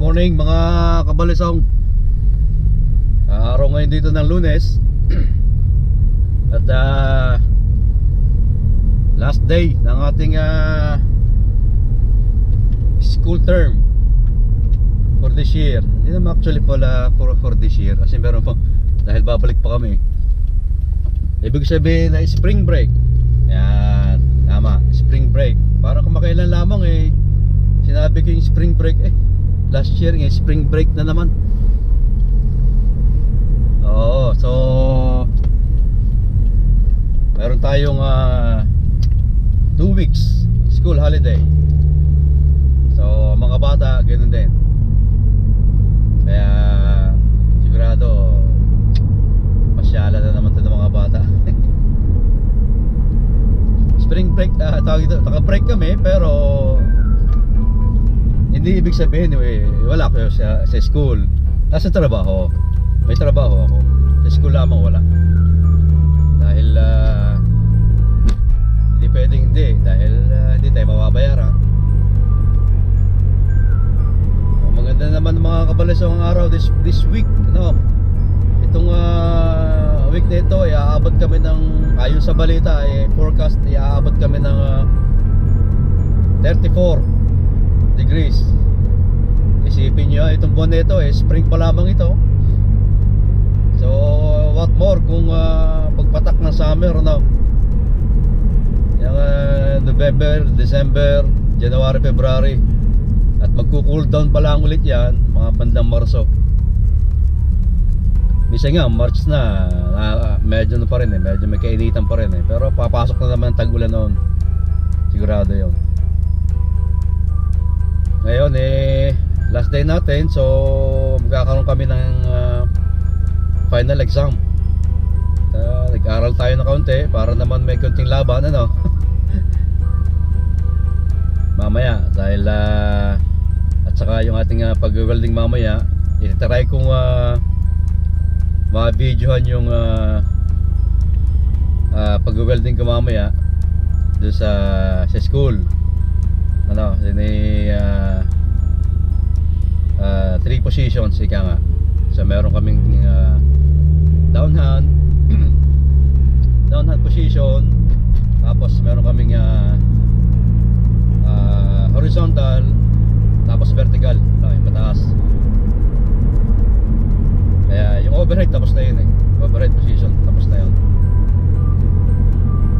morning mga kabalisong. Araw ngayon dito ng lunes. At ah, Last day ng ating ah, School term For this year. Hindi naman actually pala for, for this year. Kasi meron pa Dahil babalik pa kami. Ibig sabihin na spring break. Yan Tama. Spring break. Parang kumakailan lamang eh. Sinabi ko yung spring break eh Last year eh spring break na naman Oo, so meron tayong ah, two weeks school holiday. So mga bata, ganun din. Kaya sigurado pasyalan na naman 'to ng mga bata. Spring break, ah, tawag ito, naka-break kami pero hindi ibig sabihin eh, wala ko sa, sa school. Nasa trabaho. May trabaho ako. Sa school lamang wala. Dahil ah, hindi pwedeng hindi. Dahil ah, hindi tayo mababayaran. Maganda naman mga kabalisong ang araw this, this week. No? Itong ah, week na ito, ay aabot kami ng, ayon sa balita, eh, forecast, ay aabot kami ng ah, 34 degrees. Isipin nyo, itong buwan na ito, eh, spring pa lamang ito. So, what more kung ah, pagpatak ng summer, no? Yung ah, November, December, January, February. At magko-cool down pa lang ulit yan, mga bandang Marso. Minsan nga, March na, na medyo na pa rin eh, medyo may kainitan pa rin eh. Pero papasok na naman tag-ulan noon. Sigurado yon. Ngayon eh, last day natin, so magkakaroon kami ng ah, final exam. Uh, nag-aral tayo ng kaunti para naman may konting laban ano. mamaya dahil ah, at saka yung ating uh, pag-welding mamaya, ititry kong uh, ma-videohan yung uh, uh, pag-welding ko mamaya doon sa sa school. Ano, ini uh, uh, three positions ika nga. So meron kaming uh, downhand downhand position tapos meron kaming uh, uh, horizontal tapos vertical. No, yung pataas kaya yung overhead tapos na yun eh. Overhead position tapos na yun.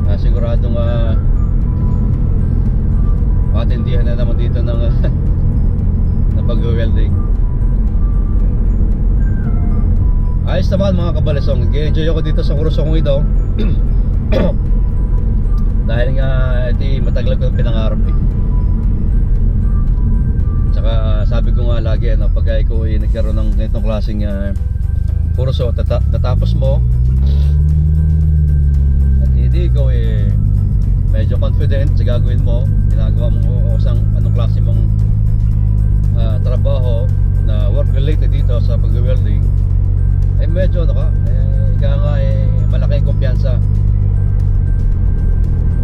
Uh, siguradong uh, pag-welding Ayos naman mga kabalisong. Nag-enjoy ako dito sa kurusong ito. Dahil nga ito matagal ko pinangarap eh. Tsaka sabi ko nga lagi ano, Pag ikaw ay nagkaroon ng ganitong klaseng uh, kurso tata- Tatapos mo At hindi ikaw eh Medyo confident sa gagawin mo Ginagawa mo o sang anong klase mong dito sa pag-welding eh medyo ano ka, eh, kaya nga eh, malaking kumpiyansa.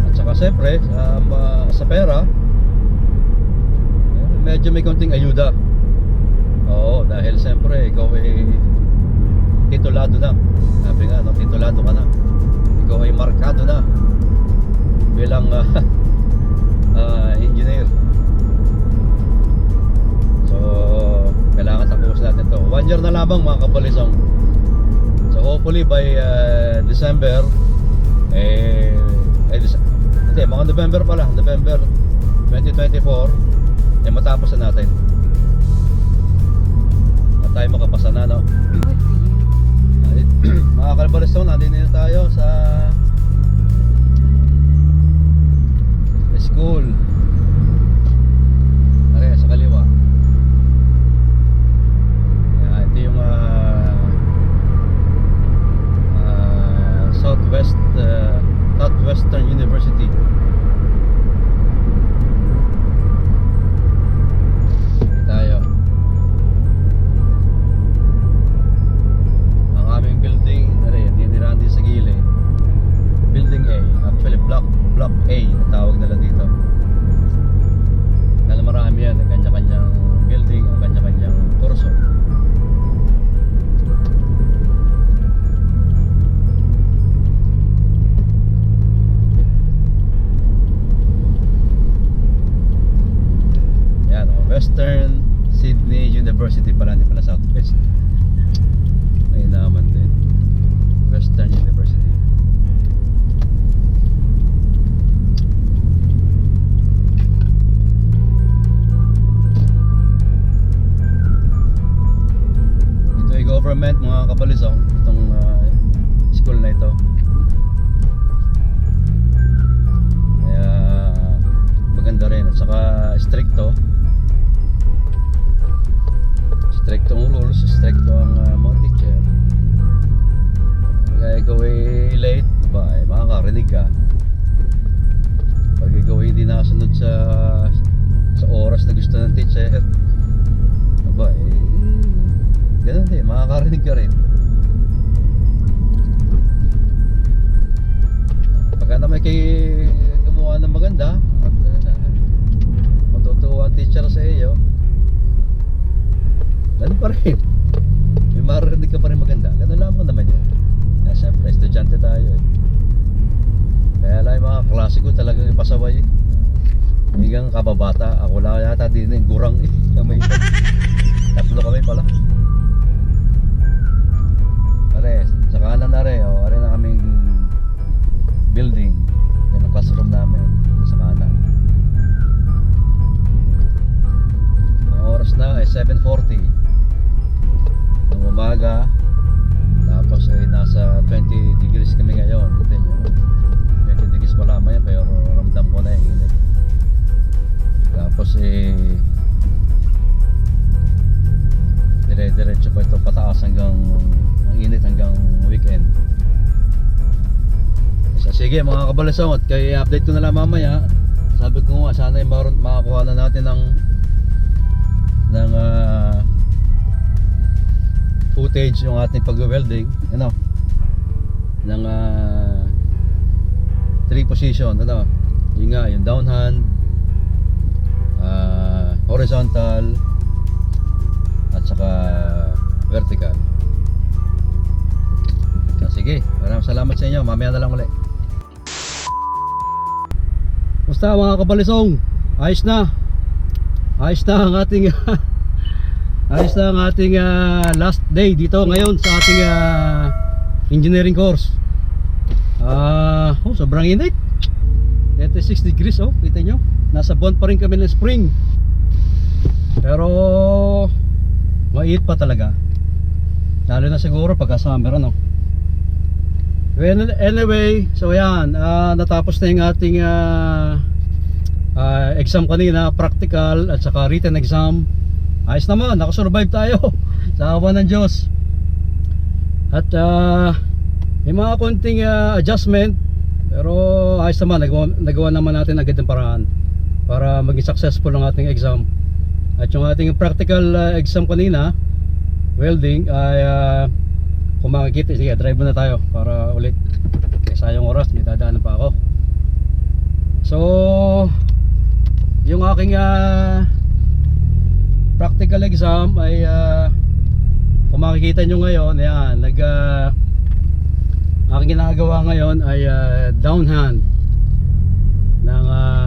At saka siyempre, sa, ma- sa pera, eh, medyo may konting ayuda. Oo, dahil siyempre, ikaw ay titulado na. Sabi nga, no, titulado ka na. Ikaw ay markado na bilang ah, ah, engineer. So, kailangan tapusin natin to. One year na lamang mga kabalisong. So hopefully by uh, December eh, eh hindi, mga November pa lang, November 2024 eh matapos na natin. At tayo makapasa na no. mga kalbalistong, nandito na tayo sa school. Southwest ah, Southwestern University. Sydney University pala, hindi pala Southwest. Ay naman din. Western University. Ito ay government mga kabalisong eh, makakarinig ka. Pag ikaw hindi nakasunod sa sa oras na gusto ng teacher, aba eh, ganun din, makakarinig ka rin. Pagka naman kay gumawa ng maganda at uh, matutuwa ang teacher sa iyo, ganun pa rin. Ipasaway eh. Hanggang kababata. Ako lang yata din yung gurang eh. Kami. Tatlo kami pala. Are, sa kanan na re, oh, are na kaming building. Yan ang classroom namin. Sa kanan. Ang oras na ay 7.40 ng umaga. Tapos ay nasa 20 degrees kami ngayon. Tapos eh dire-diretso pa ito pataas hanggang ang init hanggang weekend. So, sige mga kabalasong at kay update ko na lang mamaya. Sabi ko nga sana yung makakuha na natin ng ng ah, footage yung ating pag-welding ano ng ah, three position ano yun nga yung downhand ah, horizontal at saka vertical. So, sige maraming salamat sa inyo. Mamaya na lang ulit. Musta mga kabalisong? Ayos na. Ayos na ang ating ayos na ang ating ah, last day dito ngayon sa ating ah, engineering course. Ah oh, sobrang init. 36 degrees oh kita nyo nasa bond pa rin kami ng spring. Pero mait pa talaga. Lalo na siguro pagka summer ano? Well, anyway so yan ah, natapos na yung ating ah, ah, exam kanina practical at saka written exam. Ayos naman nakasurvive tayo. Sa awa ng Diyos. At ah, may mga konting ah, adjustment. Pero ayos naman nagawa, nagawa naman natin agad ng paraan para maging successful ang ating exam. At yung ating practical ah, exam kanina welding ay ah, kung makikita sige drive muna tayo para ulit. Kasi sayang oras may dadaanan pa ako. So yung aking ah, practical exam ay ah, kung makikita nyo ngayon yan nag ah, aking ginagawa ngayon ay ah, downhand ng ah,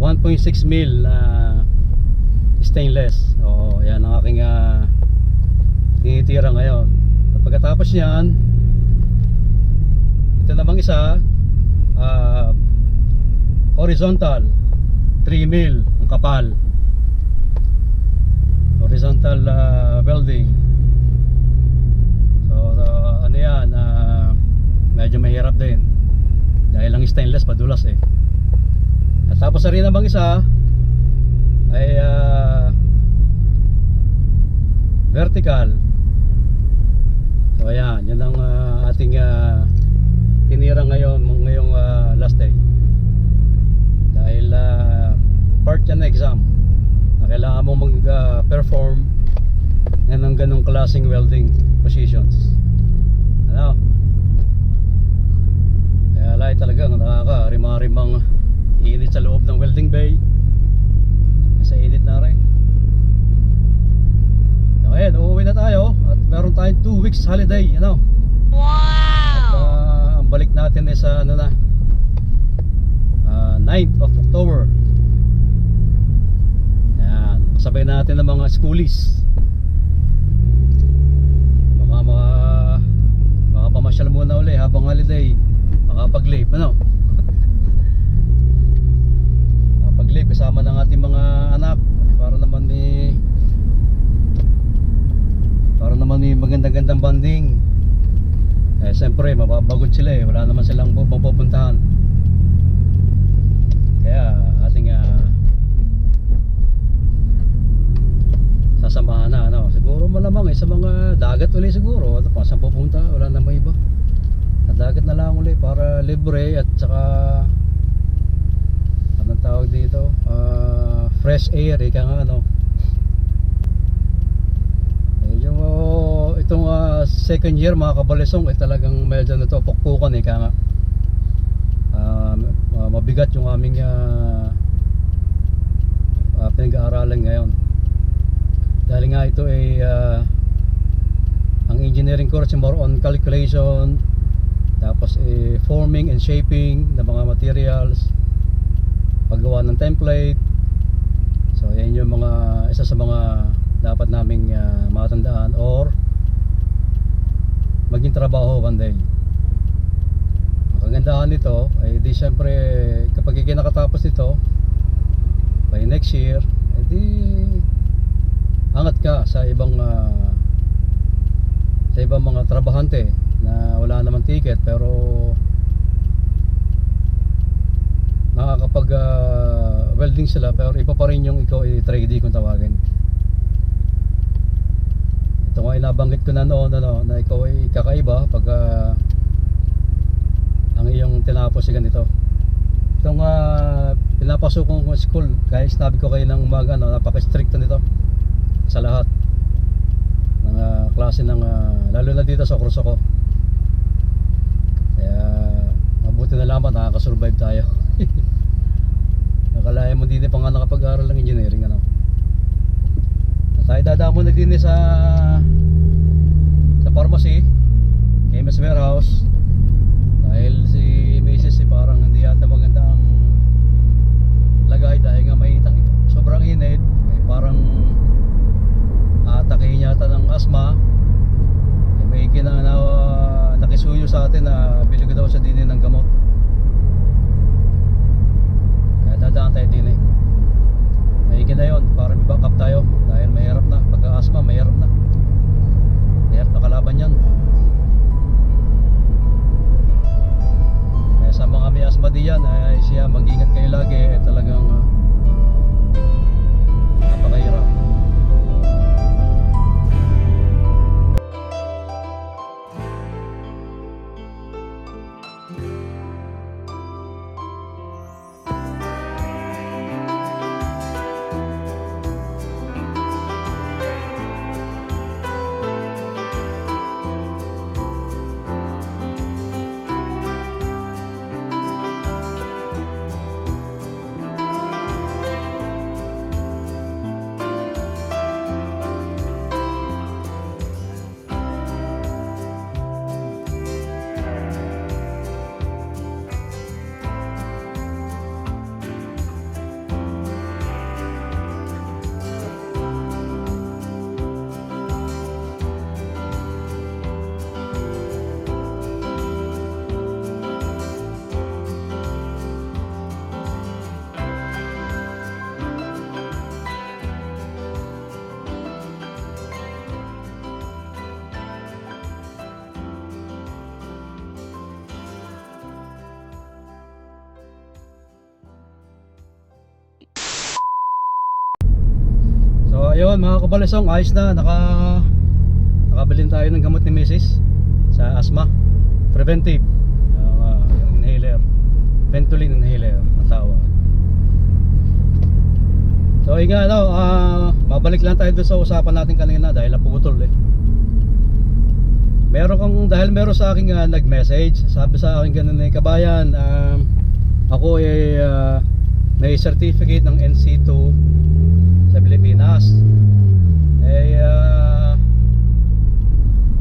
1.6 mil na stainless. Oo yan ang aking ah, tinitira ngayon. At pagkatapos yan ito namang isa ah, horizontal 3 mil ang kapal. Horizontal ah, welding. So ah, ano yan ah, medyo mahirap din. Dahil ang stainless padulas eh tapos na rin namang isa ay ah, vertical. So ayan yan ang ah, ating ah, tinira ngayon ngayong ah, last day. Dahil ah, part yan na exam. Na kailangan mo mag-perform uh, ng ganong klaseng welding positions. Ano? Kaya alay talagang nakaka-rimang init sa loob ng welding bay sa init na rin so ayun uuwi na tayo at meron tayong 2 weeks holiday ano at ah, ang balik natin ay sa ano na ah, 9th of October yan Sabay natin ng mga schoolies. Mga baka pamasyal muna uli habang holiday. Makapag-leave, ano? Kasama ng ating mga anak para naman ni para naman ni magandang-gandang banding. Eh, siyempre, mapapagod sila eh. Wala naman silang pu- pupuntahan. Kaya, ating ah, sasamahan na, ano. Siguro malamang eh, sa mga dagat uli siguro. Ano pa, saan pupunta? Wala na may iba. Sa dagat na lang uli para libre at saka anong tawag dito? Ah, fresh air, ika nga, ano. Medyo itong ah, second year mga kabalisong ay talagang medyo na to pukpukan eh kaya nga ah, mabigat yung aming ah, ah, pinag-aaralan ngayon dahil nga ito ay ah, ang engineering course more on calculation tapos eh, forming and shaping ng mga materials paggawa ng template. So yan yung mga isa sa mga dapat naming ah, matandaan or maging trabaho one day. Ang kagandahan nito ay di syempre kapag ikay nakatapos nito by next year edi angat ka sa ibang ah, sa ibang mga trabahante na wala naman ticket pero nakakapag ah, welding sila pero iba pa rin yung ikaw ay 3D kung tawagin. Ito nga inabanggit ko na noon ano, na ikaw ay kakaiba pag ah, ang iyong tinapos ay ganito. Itong uh, pinapasok kong school kaya sinabi ko kayo ng umaga no, napaka-strict nito sa lahat ng ah, klase ng ah, lalo na dito sa kurso ko. Kaya mabuti na lamang nakakasurvive tayo nakalayan mo din eh, pa nga nakapag-aral ng engineering ano? Tayo dadamo na din eh sa sa pharmacy KMS warehouse. Dahil si Mrs. eh, parang hindi yata maganda ang lagay dahil nga may tang sobrang init. Eh, parang atakihin yata ng asma eh, may kina na, nakisuyo sa atin na bili ko daw sa din ng gamot kabalisong, ayos na naka nakabilin tayo ng gamot ni Mrs. sa asthma. Preventive. Uh, inhaler. Ventolin inhaler ang tawag. So yun nga no, ah, mabalik lang tayo sa usapan natin kanina dahil naputol eh. Meron kang dahil meron sa akin nga nag-message, sabi sa akin ganun eh, kabayan, um, ako ay ah, may certificate ng NC2 sa Pilipinas. Eh, ah,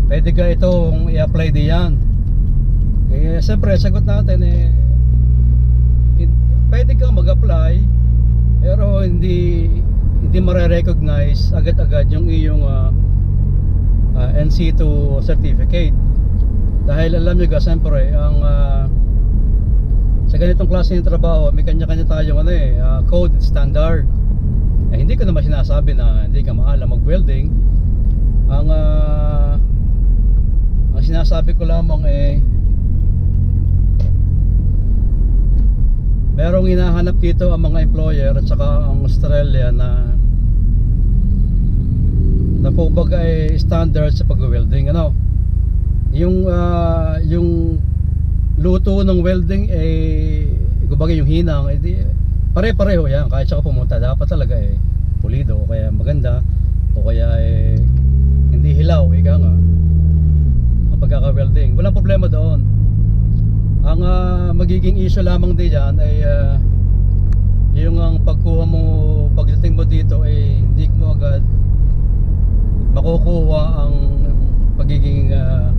pwede ka itong i-apply diyan. Eh, siyempre, sagot natin eh, pwede kang mag-apply, pero hindi hindi mare-recognize agad-agad yung iyong ah, ah, NC2 certificate. Dahil alam nyo ga, siyempre, ang ah, sa ganitong klase ng trabaho, may kanya-kanya tayong ano eh, ah, code standard. Eh, hindi ko naman sinasabi na hindi ka maalam mag-welding. Ang ah, ang sinasabi ko lamang eh merong hinahanap dito ang mga employer at saka ang Australia na na po baga ay standard sa pag-welding ano yung ah, yung luto ng welding eh kumbaga yung hinang eh, pare-pareho yan. Kahit saka pumunta dapat talaga eh pulido o kaya maganda o kaya eh hindi hilaw ika nga. Ang pagkaka-welding. Walang problema doon. Ang ah, magiging issue lamang din dyan ay ah, yung ang pagkuha mo pagdating mo dito ay hindi mo agad makukuha ang pagiging ah,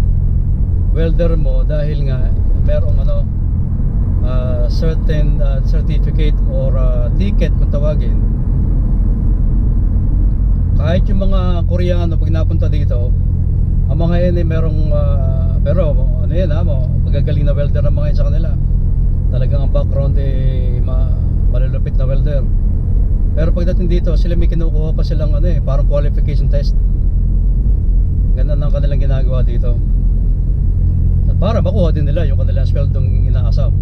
welder mo dahil nga merong ano ah, certain ah, certificate or ah, ticket kung tawagin. Kahit yung mga Koreano pag napunta dito ang mga yan ay merong ah, pero ano yan ha mo magagaling na welder ang mga yan sa kanila. Talagang ang background eh ma, malulupit na welder. Pero pagdating dito sila may kinukuha pa silang ano eh parang qualification test. Ganun ang kanilang ginagawa dito para makuha din nila yung kanilang sweldong inaasam.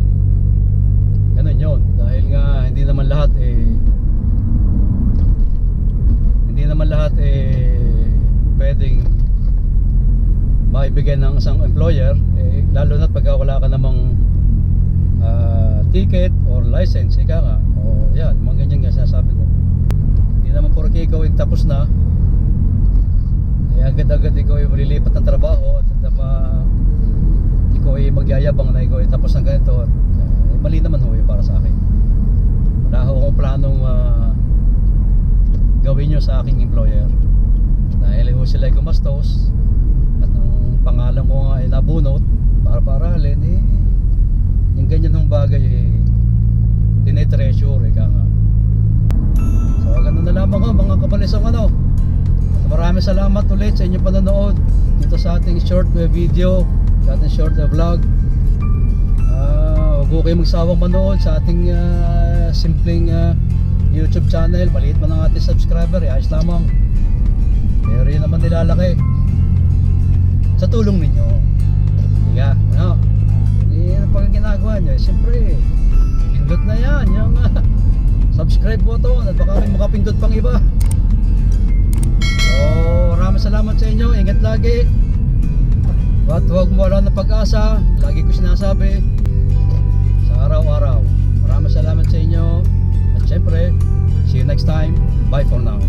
Ganun yun. Dahil nga hindi naman lahat eh hindi naman lahat eh pwedeng maibigay ng isang employer eh, lalo na pag wala ka namang ah, ticket or license ika nga. O yan mga ganyan nga sinasabi ko. Hindi naman porke ikaw yung tapos na eh agad-agad ikaw ay malilipat ng trabaho at at ikaw ay magyayabang na ikaw ay tapos ng ganito. At, eh, mali naman ho yun para sa akin. Wala ho akong planong ah, gawin nyo sa aking employer. Dahil ho sila gumastos at ang pangalan ko nga ay nabunot para paralin eh yung ganyan ng bagay eh tinetreasure eh nga. So ganun na lamang ho mga kabalisang ano? At maraming salamat ulit sa inyong panonood dito sa ating short uh, video ating short uh, vlog. Ah, huwag po kayong magsawang manood sa ating ah, simpleng ah, YouTube channel. Maliit man ang ating subscriber eh, ayos lamang. Pero yun naman nilalaki. Sa tulong ninyo. Higa, ano? Eh, ano pag nyo eh, siyempre pindot na yan yung ah, subscribe button at baka may makapindot pang iba. So maraming salamat sa inyo. Ingat lagi at huwag mawala ng pag-asa, lagi ko sinasabi sa araw-araw. Maraming salamat sa inyo. At syempre, see you next time. Bye for now.